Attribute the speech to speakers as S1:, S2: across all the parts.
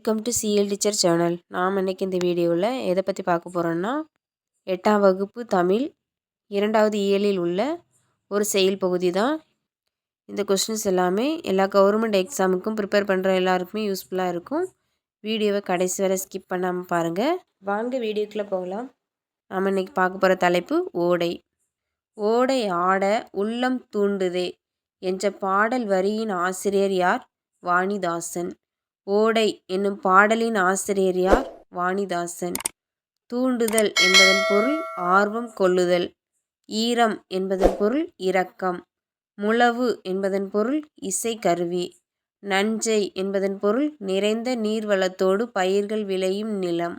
S1: Welcome to C L teacher channel நாம் இன்றைக்கி இந்த வீடியோவில் எதை பற்றி பார்க்க போகிறோன்னா எட்டாம் வகுப்பு தமிழ் இரண்டாவது இயலில் உள்ள ஒரு செயல் பகுதி தான். இந்த கொஸ்டின்ஸ் எல்லாமே எல்லா கவர்மெண்ட் எக்ஸாமுக்கும் ப்ரிப்பேர் பண்ணுற எல்லாருக்குமே யூஸ்ஃபுல்லாக இருக்கும். வீடியோவை கடைசி வரை ஸ்கிப் பண்ணாமல் பாருங்கள் வாங்க வீடியோக்குள்ளே போகலாம். நாம் இன்னைக்கு பார்க்க போகிற தலைப்பு ஓடை. ஓடை ஆட உள்ளம் தூண்டுதே என்ற பாடல் வரியின் ஆசிரியர் யார்? வாணிதாசன். ஓடை என்னும் பாடலின் ஆசிரியர் யார்? வாணிதாசன். தூண்டுதல் என்பதன் பொருள் ஆர்வம் கொள்ளுதல். ஈரம் என்பதன் பொருள் இரக்கம். முழவு என்பதன் பொருள் இசை கருவி. நஞ்சை என்பதன் பொருள் நிறைந்த நீர்வளத்தோடு பயிர்கள் விளையும் நிலம்.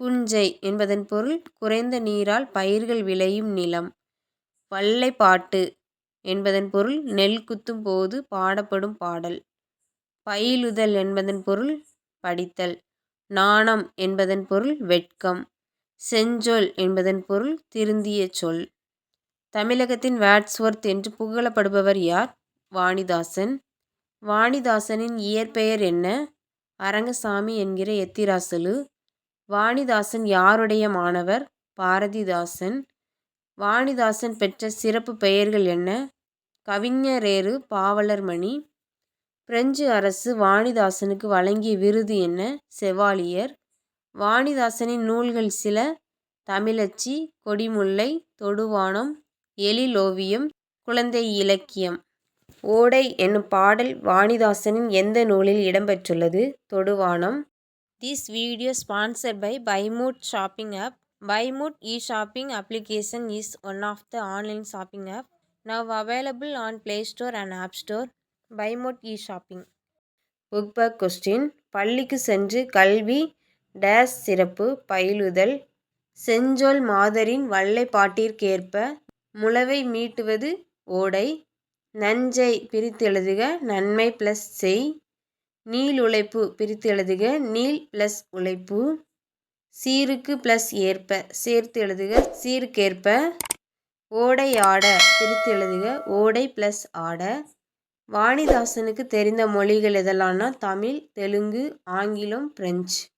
S1: புஞ்சை என்பதன் பொருள் குறைந்த நீரால் பயிர்கள் விளையும் நிலம். வல்லைப்பாட்டு என்பதன் பொருள் நெல் குத்தும் போது பாடப்படும் பாடல். பயிலுதல் என்பதன் பொருள் படித்தல் நாணம் என்பதன் பொருள் வெட்கம் செஞ்சொல் என்பதன் பொருள் திருந்திய சொல். தமிழகத்தின் வேட்ஸ்வொர்த் என்று புகழப்படுபவர் யார்? வாணிதாசன். வாணிதாசனின் இயற்பெயர் என்ன? அரங்கசாமி என்கிற எத்திராசலு. வாணிதாசன் யாருடைய மாணவர்? பாரதிதாசன். வாணிதாசன் பெற்ற சிறப்பு பெயர்கள் என்ன? கவிஞரேறு பாவலர்மணி. பிரெஞ்சு அரசு வாணிதாசனுக்கு வழங்கிய விருது என்ன? செவாலியர். வாணிதாசனின் நூல்கள் சில. தமிழச்சி கொடிமுல்லை தொடுவானம் எழிலோவியம் குழந்தை இலக்கியம். ஓடை என்னும் பாடல் வாணிதாசனின் எந்த நூலில் இடம்பெற்றுள்ளது? Thoduvanam. This video sponsored by Buymood shopping app Buymood e shopping application is one of the online shopping app now available on Play Store and App Store Buymood e shopping book back question. பள்ளிக்கு சென்று கல்வி days சிறப்பு பயிலுதல் செஞ்சொல் மாதரின் வல்லைப்பாட்டிற்கேற்ப முளவை மீட்டுவது ஓடை நஞ்சை பிரித்து எழுதுக நன்மை ப்ளஸ் செய் நீள் உழைப்பு பிரித்து எழுதுக நீள் ப்ளஸ் உழைப்பு சீருக்கு ப்ளஸ் ஏற்ப சேர்த்து எழுதுக சீருக்கேற்ப ஓடை ஆட பிரித்து எழுதுக ஓடை ப்ளஸ் ஆட வாணிதாசனுக்கு தெரிந்த மொழிகள் எதெல்லாம்னா தமிழ் தெலுங்கு ஆங்கிலம் பிரெஞ்சு.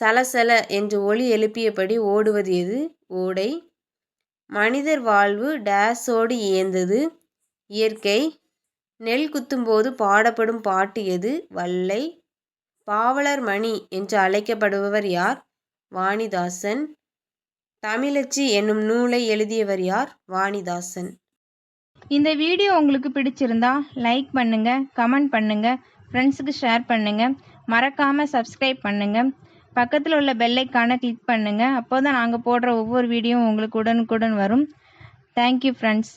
S1: சலசல என்று ஒளி எழுப்பியபடி ஓடுவது எது? ஓடை. மனிதர் வாழ்வு டேஸோடு இயந்தது. இயற்கை. நெல் குத்தும்போது பாடப்படும் பாட்டு எது? வல்லை. பாவலர் மணி என்று அழைக்கப்படுபவர் யார்? வாணிதாசன். தமிழச்சி என்னும் நூலை எழுதியவர் யார்? வாணிதாசன்.
S2: இந்த வீடியோ உங்களுக்கு பிடிச்சிருந்தா லைக் பண்ணுங்க கமெண்ட் பண்ணுங்க ஃப்ரெண்ட்ஸுக்கு ஷேர் பண்ணுங்க மறக்காம சப்ஸ்கிரைப் பண்ணுங்க. பக்கத்தில் உள்ள பெல்லைக்கான கிளிக் பண்ணுங்க. அப்போ தான் நாங்கள் போடுற ஒவ்வொரு வீடியோவும் உங்களுக்கு உடனுக்குடன் வரும். Thank you friends